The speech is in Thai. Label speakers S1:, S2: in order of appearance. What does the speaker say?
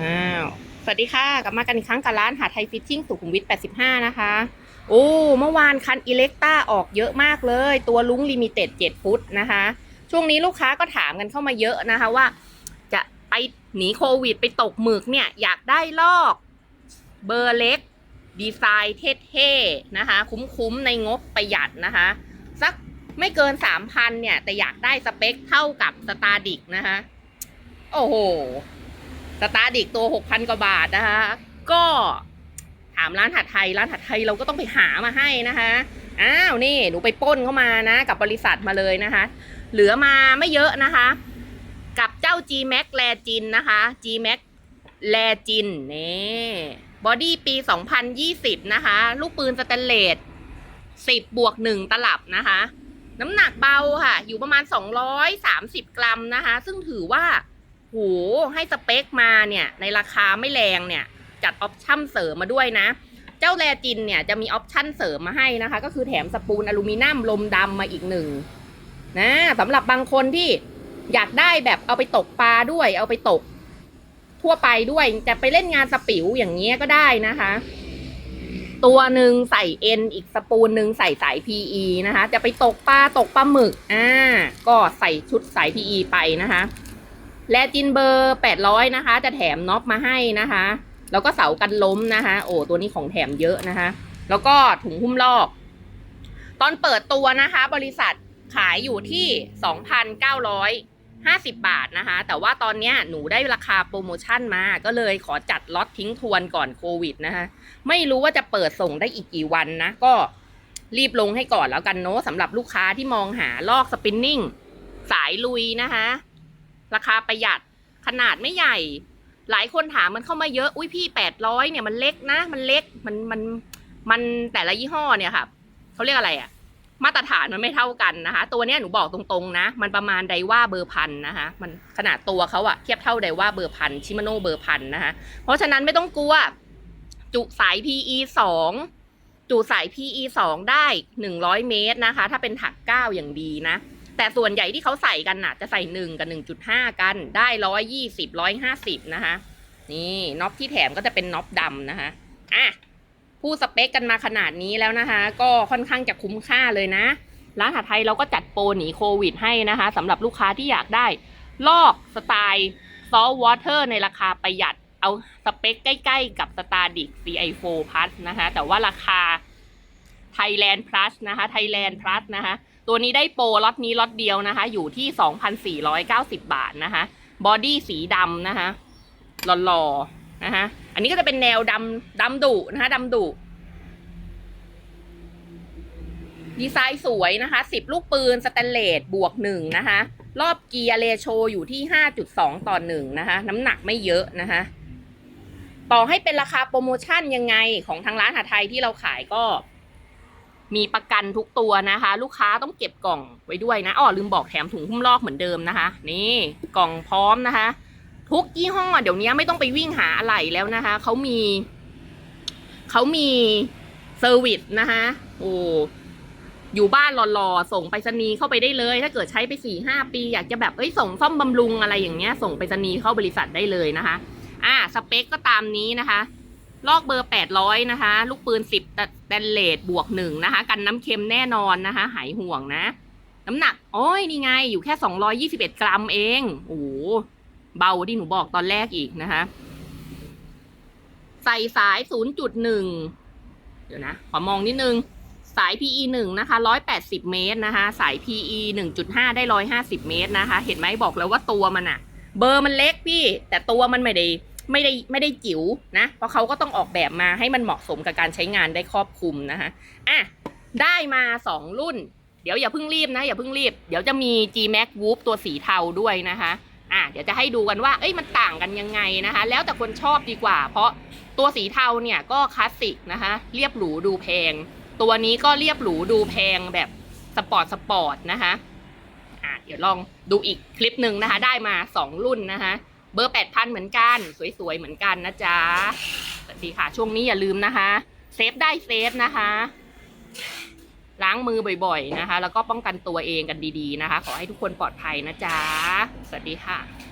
S1: อ้าว สวัสดีค่ะ กลับมากันอีกครั้งกับร้านหาไทยฟิชชิ่งสุขุมวิท 85 นะคะ โอ้ เมื่อวานคันอิเล็กต้าออกเยอะมากเลย ตัวลุงลิมิเต็ด 7 ฟุตนะคะ ช่วงนี้ลูกค้าก็ถามกันเข้ามาเยอะนะคะว่า จะไปหนีโควิดไปตกหมึกเนี่ย อยากได้ลอก เบอร์เล็ก ดีไซน์เท่ๆนะคะ คุ้มๆ ในงบประหยัดนะคะ สักไม่เกิน 3,000 เนี่ย แต่อยากได้สเปคเท่ากับสตาร์ดิกนะคะ โอ้โห สตาร์ดิกตัว6,000กว่าบาทนะคะ ก็ถามร้านถัดไทย ร้านถัดไทยเราก็ต้องไปหามาให้นะคะ อ้าวนี่หนูไปป้นเข้ามานะ กับบริษัทมาเลยนะคะ เหลือมาไม่เยอะนะคะ กับเจ้า G Max แลจินนะคะ G Max แลจินนี่บอดี้ปี 2020 นะคะ ลูกปืนสแตนเลส10 บวก 1 ตลับนะคะ น้ำหนักเบาค่ะ อยู่ประมาณ 230 กรัมนะคะ ซึ่งถือว่า หให้สเปคมาเนี่ยในราคาไม่แรงเนี่ยจัดออปชั่นเสริมมาด้วยนะ เจ้าแลจินเนี่ยจะมีออปชั่นเสริมมาให้นะคะ ก็คือแถมสปูนอลูมิเนียมลมดำมาอีกหนึ่งนะสำหรับบางคนที่อยากได้แบบเอาไปตกปลาด้วย เอาไปตก ทั่วไปด้วยจะไปเล่นงานสปิวอย่างเงี้ยก็ได้นะคะ ตัวหนึ่งใส่เอ็นอีกสปูนหนึ่งใส่สาย PE นะคะ จะไปตกปลาตกปลาหมึกอ่าก็ใส่ชุดสาย PE ไปนะคะ แลจินเบอร์800นะคะ จะแถมน็อปมาให้นะคะ แล้วก็เสากันล้มนะคะ โอ้ตัวนี้ของแถมเยอะนะคะ แล้วก็ถุงหุ้มลอก ตอนเปิดตัวนะคะ บริษัทขายอยู่ที่2,950บาทนะคะ แต่ว่าตอนนี้หนูได้ราคาโปรโมชั่นมา ก็เลยขอจัดล็อตทิ้งทวนก่อนโควิดนะคะ ไม่รู้ว่าจะเปิดส่งได้อีกกี่วันนะ ก็รีบลงให้ก่อนแล้วกันเนาะสำหรับลูกค้าที่มองหาลอกสปินนิ่ง สายลุยนะคะ ราคาประหยัดขนาดไม่ใหญ่ หลายคนถามมันเข้ามาเยอะ อุ้ยพี่แปดร้อยเนี่ยมันเล็กนะ มันเล็กมันมันมันแต่ละยี่ห้อเนี่ยค่ะเขาเรียกอะไรอะมาตรฐานมันไม่เท่ากันนะคะ ตัวเนี้ยหนูบอกตรงๆนะ มันประมาณไดว่าเบอร์พันนะคะมันขนาดตัวเขาอะเทียบเท่าไดว่าเบอร์พันชิมาโนเบอร์พันนะคะเพราะฉะนั้นไม่ต้องกลัวจุสาย PE สองจุสาย PE สองได้หนึ่งร้อยเมตรนะคะ ถ้าเป็นถักเก้าอย่างดีนะ แต่ส่วนใหญ่ที่เขาใส่กันน่ะ จะใส่หนึ่งกับหนึ่งจุดห้ากันได้ร้อยยี่สิบร้อยห้าสิบนะคะ นี่น็อปที่แถมก็จะเป็นน็อปดำนะคะอะพูดสเปคกันมาขนาดนี้แล้วนะคะ ก็ค่อนข้างจะคุ้มค่าเลยนะ ร้านหาไทยเราก็จัดโปรหนีโควิดให้นะคะสำหรับลูกค้าที่อยากได้ ลอกสไตล์ซอ t วอเตอร์ในราคาประหยัดเอาสเปคใกล้ๆกับ s t a r d i c CI4 Plus นะคะ แต่ว่าราคา Thailand Plus นะคะ Thailand Plus นะคะ ตัวนี้ได้โปรล็อตนี้ล็อตเดียวนะคะ อยู่ที่ 2,490 บาทนะคะ บอดี้สีดำนะคะ หล่อๆนะคะ อันนี้ก็จะเป็นแนวดำดำดุนะคะดำดุ ดีไซน์สวยนะคะ 10 ลูกปืนสแตนเลสบวกหนึ่งนะคะ รอบเกียร์เรโชอยู่ที่ 5.2 ต่อหนึ่งนะคะ น้ำหนักไม่เยอะนะคะ ต่อให้เป็นราคาโปรโมชั่นยังไงของทางร้านหาไทยที่เราขายก็ มีประกันทุกตัวนะคะ ลูกค้าต้องเก็บกล่องไว้ด้วยนะอ๋อลืมบอกแถมถุงหุ้มลอกเหมือนเดิมนะคะ นี่กล่องพร้อมนะคะ ทุกยี่ห้อเดี๋ยวนี้ไม่ต้องไปวิ่งหาอะไรแล้วนะคะเขามีเขามีเซอร์วิสนะคะโอ้อยู่บ้านรอๆส่งไปรษณีย์เข้าไปได้เลย ถ้าเกิดใช้ไปสี่ห้าปี อยากจะแบบเอ้ยส่งซ่อมบำรุงอะไรอย่างเงี้ย ส่งไปรษณีย์เข้าบริษัทได้เลยนะคะ อ่าสเปคก็ตามนี้นะคะ ลอกเบอร์ 800 นะคะ ลูกปืน 10สแตนเลสบวกหนึ่งนะคะ กันน้ำเค็มแน่นอนนะคะ หายห่วงนะ น้ำหนัก โอ้ย นี่ไง อยู่แค่ 221 กรัมเอง โอ้โห เบาที่หนูบอกตอนแรกอีกนะคะ ใส่สาย 0.1 เดี๋ยวนะ ขอมองนิดนึง สาย PE 1นะคะ 180 เมตรนะคะ สาย PE 1.5 ได้ 150 เมตรนะคะ เห็นไหมบอกแล้วว่าตัวมันอะเบอร์มันเล็กพี่ แต่ตัวมันไม่ได้ ไม่ได้ไม่ได้จิ๋วนะ เพราะเขาก็ต้องออกแบบมาให้มันเหมาะสมกับการใช้งานได้ครอบคลุมนะคะอะได้มาสองรุ่น เดี๋ยวอย่าเพิ่งรีบนะ อย่าเพิ่งรีบ เดี๋ยวจะมี G Max Whoop ตัวสีเทาด้วยนะคะอะเดี๋ยวจะให้ดูกันว่า เอ้ยมันต่างกันยังไงนะคะ แล้วแต่คนชอบดีกว่า เพราะตัวสีเทาเนี่ยก็คลาสสิกนะคะ เรียบหรูดูแพง ตัวนี้ก็เรียบหรูดูแพงแบบสปอร์ตสปอร์ตนะคะอะเดี๋ยวลองดูอีกคลิปหนึ่งนะคะ ได้มาสองรุ่นนะคะ เบอร์ 8,000 เหมือนกัน สวยๆ เหมือนกันนะจ๊ะสวัสดีค่ะ ช่วงนี้อย่าลืมนะคะ เซฟได้เซฟนะคะ ล้างมือบ่อยๆนะคะ แล้วก็ป้องกันตัวเองกันดีๆนะคะ ขอให้ทุกคนปลอดภัยนะจ๊ะ สวัสดีค่ะ